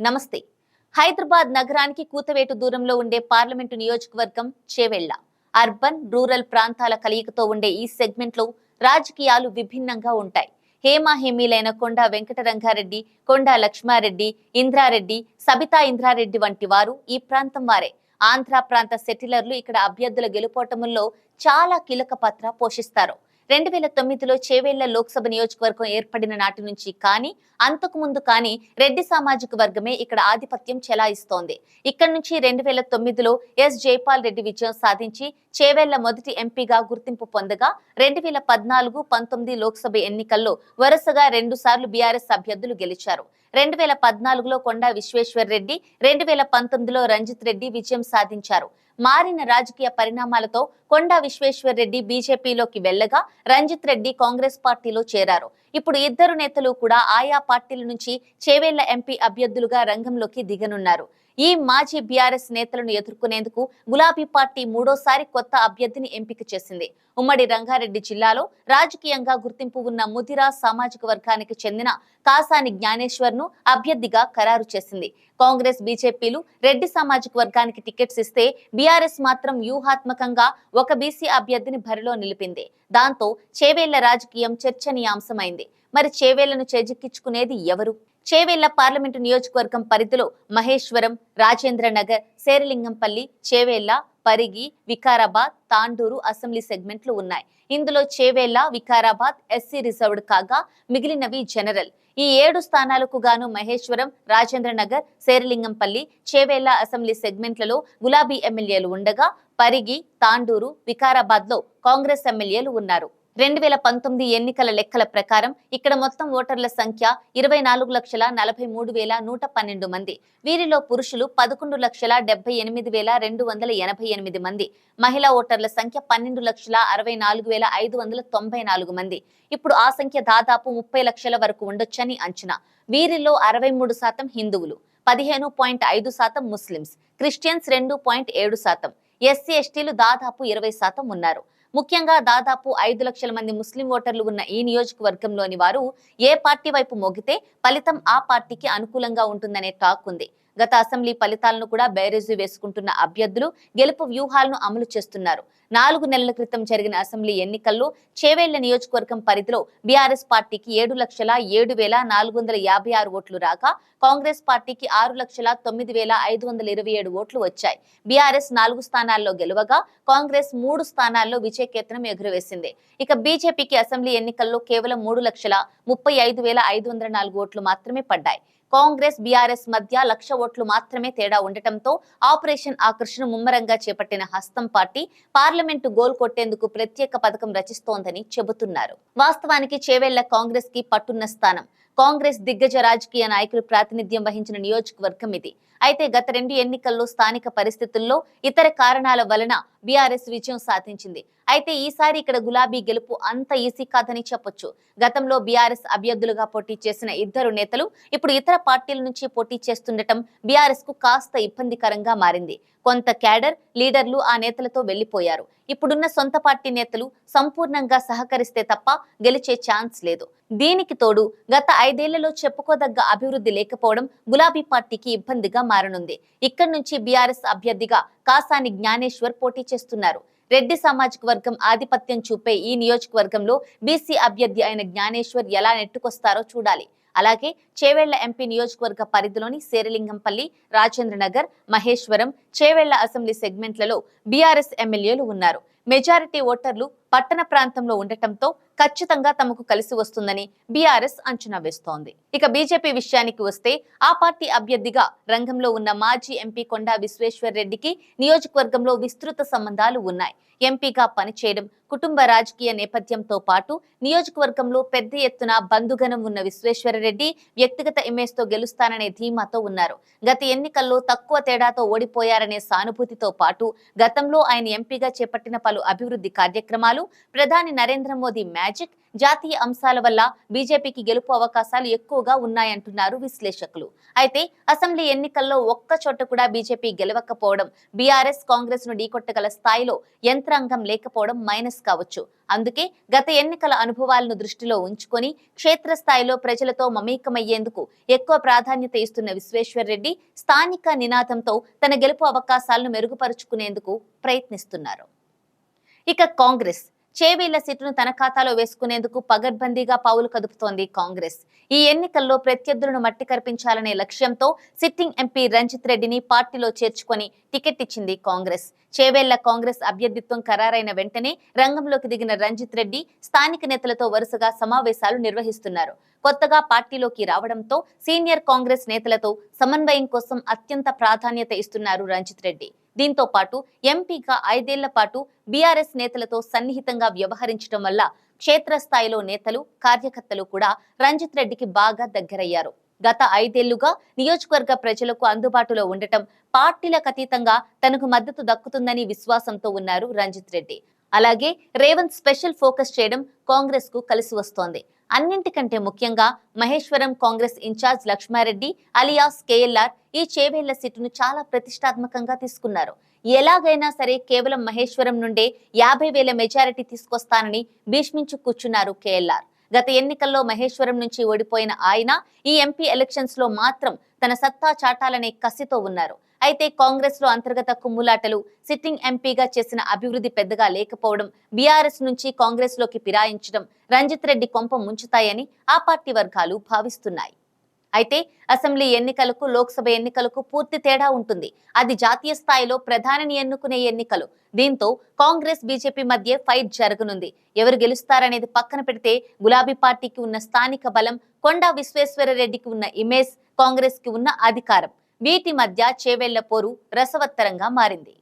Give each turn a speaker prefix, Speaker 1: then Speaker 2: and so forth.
Speaker 1: నమస్తే. హైదరాబాద్ నగరానికి కూతవేటు దూరంలో ఉండే పార్లమెంటు నియోజకవర్గం చేవెళ్ళ అర్బన్ రూరల్ ప్రాంతాల కలయికతో ఉండే ఈ సెగ్మెంట్లో రాజకీయాలు విభిన్నంగా ఉంటాయి. హేమాహేమీలైన కొండా వెంకటరంగారెడ్డి కొండా లక్ష్మారెడ్డి ఇంద్రారెడ్డి సబితా ఇంద్రారెడ్డి వంటి వారు ఈ ప్రాంతం వారే. ఆంధ్ర ప్రాంత సెటిలర్లు ఇక్కడ అభ్యర్థుల గెలుపోటముల్లో చాలా కీలక పాత్ర పోషిస్తారు. రెండు వేల తొమ్మిదిలో చేవేళ్ళ లోక్సభ నియోజకవర్గం ఏర్పడిన నాటి నుంచి కానీ అంతకు ముందు కానీ రెడ్డి సామాజిక వర్గమే ఇక్కడ ఆధిపత్యం చెలాయిస్తోంది. ఇక్కడ నుంచి రెండు వేల తొమ్మిదిలో ఎస్. జైపాల్ రెడ్డి విజయం సాధించి చేవేళ్ళ మొదటి ఎంపీగా గుర్తింపు పొందగా రెండు వేల పద్నాలుగు పంతొమ్మిది లోక్సభ ఎన్నికల్లో వరుసగా రెండు సార్లు బీఆర్ఎస్ అభ్యర్థులు గెలిచారు. రెండు వేల పద్నాలుగులో కొండా విశ్వేశ్వర్ రెడ్డి రెండు వేల పంతొమ్మిదిలో రంజిత్ రెడ్డి విజయం సాధించారు. మారిన రాజకీయ పరిణామాలతో కొండా విశ్వేశ్వర్ రెడ్డి బీజేపీలోకి వెళ్ళగా రంజిత్ రెడ్డి కాంగ్రెస్ పార్టీలో చేరారు. ఇప్పుడు ఇద్దరు నేతలు కూడా ఆయా పార్టీల నుంచి చేవేళ్ళ ఎంపీ అభ్యర్థులుగా రంగంలోకి దిగనున్నారు. ఈ మాజీ బీఆర్ఎస్ నేతలను ఎదుర్కొనేందుకు గులాబీ పార్టీ మూడోసారి కొత్త అభ్యర్థిని ఎంపిక చేసింది. ఉమ్మడి రంగారెడ్డి జిల్లాలో రాజకీయంగా గుర్తింపు ఉన్న ముదిరా సామాజిక వర్గానికి చెందిన కాసాని జ్ఞానేశ్వర్ను అభ్యర్థిగా ఖరారు చేసింది. కాంగ్రెస్ బీజేపీలు రెడ్డి సామాజిక వర్గానికి టికెట్స్ ఇస్తే బీఆర్ఎస్ మాత్రం వ్యూహాత్మకంగా ఒక బీసీ అభ్యర్థిని బరిలో నిలిపింది. దాంతో చేవేళ్ళ రాజకీయం చర్చనీయాంశమైంది. మరి చేవేళ్ళను చేజిక్కించుకునేది ఎవరు? చేవెళ్ళ పార్లమెంటు నియోజకవర్గం పరిధిలో మహేశ్వరం రాజేంద్ర నగర్ శేరలింగంపల్లి చేవేళ్ళ పరిగి వికారాబాద్ తాండూరు అసెంబ్లీ సెగ్మెంట్లు ఉన్నాయి. ఇందులో చేవేళ్ళ వికారాబాద్ ఎస్సీ రిజర్వ్డ్ కాగా మిగిలినవి జనరల్. ఈ ఏడు స్థానాలకు గాను మహేశ్వరం రాజేంద్ర నగర్ శేరలింగంపల్లి చేవేళ్ళ అసెంబ్లీ సెగ్మెంట్లలో గులాబీ ఎమ్మెల్యేలు ఉండగా పరిగి తాండూరు వికారాబాద్లో కాంగ్రెస్ ఎమ్మెల్యేలు ఉన్నారు. రెండు వేల పంతొమ్మిది ఎన్నికల లెక్కల ప్రకారం ఇక్కడ మొత్తం ఓటర్ల సంఖ్య ఇరవై నాలుగు లక్షల నలభై మూడు వేల నూట పన్నెండు మంది. వీరిలో పురుషులు పదకొండు లక్షల డెబ్బై ఎనిమిది వేల రెండు వందల ఎనభై ఎనిమిది మంది. మహిళా ఓటర్ల సంఖ్య పన్నెండు లక్షల అరవై నాలుగు వేల ఐదు వందల తొంభై నాలుగు మంది. ఇప్పుడు ఆ సంఖ్య దాదాపు ముప్పై లక్షల వరకు ఉండొచ్చని అంచనా. వీరిలో అరవై మూడు శాతం హిందువులు పదిహేను పాయింట్ ఐదు శాతం ముస్లిమ్స్ క్రిస్టియన్స్ రెండు పాయింట్ ఏడు శాతం ఎస్సీ ఎస్టీలు దాదాపు ఇరవై శాతం ఉన్నారు. ముఖ్యంగా దాదాపు ఐదు లక్షల మంది ముస్లిం ఓటర్లు ఉన్న ఈ నియోజకవర్గంలోని వారు ఏ పార్టీ వైపు మొగితే ఫలితం ఆ పార్టీకి అనుకూలంగా ఉంటుందనే టాక్ ఉంది. గత అసెంబ్లీ ఫలితాలను కూడా బేరేజు వేసుకుంటున్న అభ్యర్థులు గెలుపు వ్యూహాలను అమలు చేస్తున్నారు. నాలుగు నెలల క్రితం జరిగిన అసెంబ్లీ ఎన్నికల్లో చేవేళ్ళ నియోజకవర్గం పరిధిలో బీఆర్ఎస్ పార్టీకి ఏడు లక్షల ఏడు వేల నాలుగు వందల యాభై ఆరు ఓట్లు రాగా కాంగ్రెస్ పార్టీకి ఆరు లక్షల తొమ్మిది వేల ఐదు వందల ఇరవై ఏడు ఓట్లు వచ్చాయి. బీఆర్ఎస్ నాలుగు స్థానాల్లో గెలవగా కాంగ్రెస్ మూడు స్థానాల్లో విజయకేతనం ఎగురవేసింది. ఇక బీజేపీకి అసెంబ్లీ ఎన్నికల్లో కేవలం మూడు లక్షల ముప్పై ఐదు వేల ఐదు వందల నాలుగు ఓట్లు మాత్రమే పడ్డాయి. కాంగ్రెస్ బీఆర్ఎస్ మధ్య లక్ష ఓట్లు మాత్రమే తేడా ఉండటంతో ఆపరేషన్ ఆకర్షణ ముమ్మరంగా చేపట్టిన హస్తం పార్టీ పార్లమెంటు గోల్ కొట్టేందుకు ప్రత్యేక పథకం రచిస్తోందని చెబుతున్నారు. వాస్తవానికి చేవేళ్ళ కాంగ్రెస్కి పట్టున్న స్థానం. కాంగ్రెస్ దిగ్గజ రాజకీయ నాయకులు ప్రాతినిధ్యం వహించిన నియోజకవర్గం ఇది. అయితే గత రెండు ఎన్నికల్లో స్థానిక పరిస్థితుల్లో ఇతర కారణాల వలన బీఆర్ఎస్ విజయం సాధించింది. అయితే ఈసారి ఇక్కడ గులాబీ గెలుపు అంత ఈజీ కాదని చెప్పొచ్చు. గతంలో బీఆర్ఎస్ అభ్యర్థులుగా పోటీ చేసిన ఇద్దరు నేతలు ఇప్పుడు ఇతర పార్టీల నుంచి పోటీ చేస్తుండటం బీఆర్ఎస్కు కాస్త ఇబ్బందికరంగా మారింది. కొంత క్యాడర్ లీడర్లు ఆ నేతలతో వెళ్ళిపోయారు ఇప్పుడున్న సొంత పార్టీ నేతలు సంపూర్ణంగా సహకరిస్తే తప్ప గెలిచే ఛాన్స్ లేదు. దీనికి తోడు గత ఐదేళ్ళలో చెప్పుకోదగ్గ అభివృద్ధి లేకపోవడం గులాబీ పార్టీకి ఇబ్బందిగా మారనుంది. ఇక్కడి నుంచి బీఆర్ఎస్ అభ్యర్థిగా కాసాని జ్ఞానేశ్వర్ పోటీ చేస్తున్నారు. రెడ్డి సామాజిక వర్గం ఆధిపత్యం చూపే ఈ నియోజకవర్గంలో బీసీ అభ్యర్థి అయిన జ్ఞానేశ్వర్ ఎలా నెట్టుకొస్తారో చూడాలి. అలాగే చేవెళ్ళ ఎంపీ నియోజకవర్గ పరిధిలోని శేరలింగంపల్లి రాజేంద్ర నగర్ మహేశ్వరం చేవెళ్ళ అసెంబ్లీ సెగ్మెంట్లలో బీఆర్ఎస్ ఎమ్మెల్యేలు ఉన్నారు. మెజారిటీ ఓటర్లు పట్టణ ప్రాంతంలో ఉండటంతో ఖచ్చితంగా తమకు కలిసి వస్తుందని బీఆర్ఎస్ అంచనా వేస్తోంది. ఇక బీజేపీ విషయానికి వస్తే ఆ పార్టీ అభ్యర్థిగా రంగంలో ఉన్న మాజీ ఎంపీ కొండా విశ్వేశ్వర్ రెడ్డికి నియోజకవర్గంలో విస్తృత సంబంధాలు ఉన్నాయి. ఎంపీగా పనిచేయడం కుటుంబ రాజకీయ నేపథ్యంతో పాటు నియోజకవర్గంలో పెద్ద ఎత్తున బంధుగణం ఉన్న విశ్వేశ్వరరెడ్డి వ్యక్తిగత ఇమేజ్తో గెలుస్తాననే ధీమాతో ఉన్నారు. గత ఎన్నికల్లో తక్కువ తేడాతో ఓడిపోయారనే సానుభూతితో పాటు గతంలో ఆయన ఎంపీగా చేపట్టిన పలు అభివృద్ధి కార్యక్రమాలు ప్రధాని నరేంద్ర మోదీ మ్యాజిక్ జాతీయ అంశాల వల్ల బీజేపీకి గెలుపు అవకాశాలు ఎక్కువగా ఉన్నాయంటున్నారు విశ్లేషకులు. అయితే అసెంబ్లీ ఎన్నికల్లో ఒక్క చోట కూడా బీజేపీ గెలవకపోవడం బీఆర్ఎస్ కాంగ్రెస్ను ఢీకొట్టగల స్థాయిలో యంత్రాంగం లేకపోవడం మైనస్ కావచ్చు. అందుకే గత ఎన్నికల అనుభవాలను దృష్టిలో ఉంచుకొని క్షేత్రస్థాయిలో ప్రజలతో మమేకమయ్యేందుకు ఎక్కువ ప్రాధాన్యత ఇస్తున్న విశ్వేశ్వర్ రెడ్డి స్థానిక నినాదంతో తన గెలుపు అవకాశాలను మెరుగుపరుచుకునేందుకు ప్రయత్నిస్తున్నారు. ఇక కాంగ్రెస్. చేవేళ్ళ సీటును తన ఖాతాలో వేసుకునేందుకు పగడ్బందీగా పావులు కదుపుతోంది కాంగ్రెస్. ఈ ఎన్నికల్లో ప్రత్యర్థులను మట్టి కరిపించాలనే లక్ష్యంతో సిట్టింగ్ ఎంపీ రంజిత్ రెడ్డిని పార్టీలో చేర్చుకొని టికెట్ ఇచ్చింది కాంగ్రెస్. చేవేళ్ళ కాంగ్రెస్ అభ్యర్థిత్వం ఖరారైన వెంటనే రంగంలోకి దిగిన రంజిత్ రెడ్డి స్థానిక నేతలతో వరుసగా సమావేశాలు నిర్వహిస్తున్నారు. కొత్తగా పార్టీలోకి రావడంతో సీనియర్ కాంగ్రెస్ నేతలతో సమన్వయం కోసం అత్యంత ప్రాధాన్యత ఇస్తున్నారు రంజిత్ రెడ్డి. దీంతో పాటు ఎంపీగా ఐదేళ్ళ పాటు బీఆర్ఎస్ నేతలతో సన్నిహితంగా వ్యవహరించడం వల్ల క్షేత్రస్థాయిలో నేతలు కార్యకర్తలు కూడా రంజిత్ రెడ్డికి బాగా దగ్గరయ్యారు. గత ఐదేళ్ళుగా నియోజకవర్గ ప్రజలకు అందుబాటులో ఉండటం పార్టీలకు అతీతంగా తనకు మద్దతు దక్కుతుందని విశ్వాసంతో ఉన్నారు రంజిత్ రెడ్డి. అలాగే రేవంత్ స్పెషల్ ఫోకస్ చేయడం కాంగ్రెస్కు కలిసి వస్తోంది. అన్నింటికంటే ముఖ్యంగా Maheshwaram Congress incharge Lakshma Reddy alias KLR ఈ చేవేళ్ళ సీటును చాలా ప్రతిష్టాత్మకంగా తీసుకున్నారు. ఎలాగైనా సరే కేవలం మహేశ్వరం నుండే యాభై వేల మెజారిటీ తీసుకొస్తానని భీష్మించు కూర్చున్నారు కేఎల్ఆర్. గత ఎన్నికల్లో మహేశ్వరం నుంచి ఓడిపోయిన ఆయన ఈ ఎంపీ ఎలక్షన్స్లో మాత్రం తన సత్తా చాటాలనే కసితో ఉన్నారు. అయితే కాంగ్రెస్లో అంతర్గత కుమ్ములాటలు సిట్టింగ్ ఎంపీగా చేసిన అభివృద్ధి పెద్దగా లేకపోవడం బీఆర్ఎస్ నుంచి కాంగ్రెస్లోకి ఫిరాయించడం రంజిత్ రెడ్డి కొంప ముంచుతాయని ఆ పార్టీ వర్గాలు భావిస్తున్నాయి. అయితే అసెంబ్లీ ఎన్నికలకు లోక్సభ ఎన్నికలకు పూర్తి తేడా ఉంటుంది. అది జాతీయ స్థాయిలో ప్రధానిని ఎన్నుకునే ఎన్నికలు. దీంతో కాంగ్రెస్ బీజేపీ మధ్య ఫైట్ జరగనుంది. ఎవరు గెలుస్తారనేది పక్కన పెడితే గులాబీ పార్టీకి ఉన్న స్థానిక బలం కొండా విశ్వేశ్వరరెడ్డికి ఉన్న ఇమేజ్ కాంగ్రెస్కి ఉన్న అధికారం. వీటి మధ్య చేవెళ్ళ పోరు రసవత్తరంగా మారింది.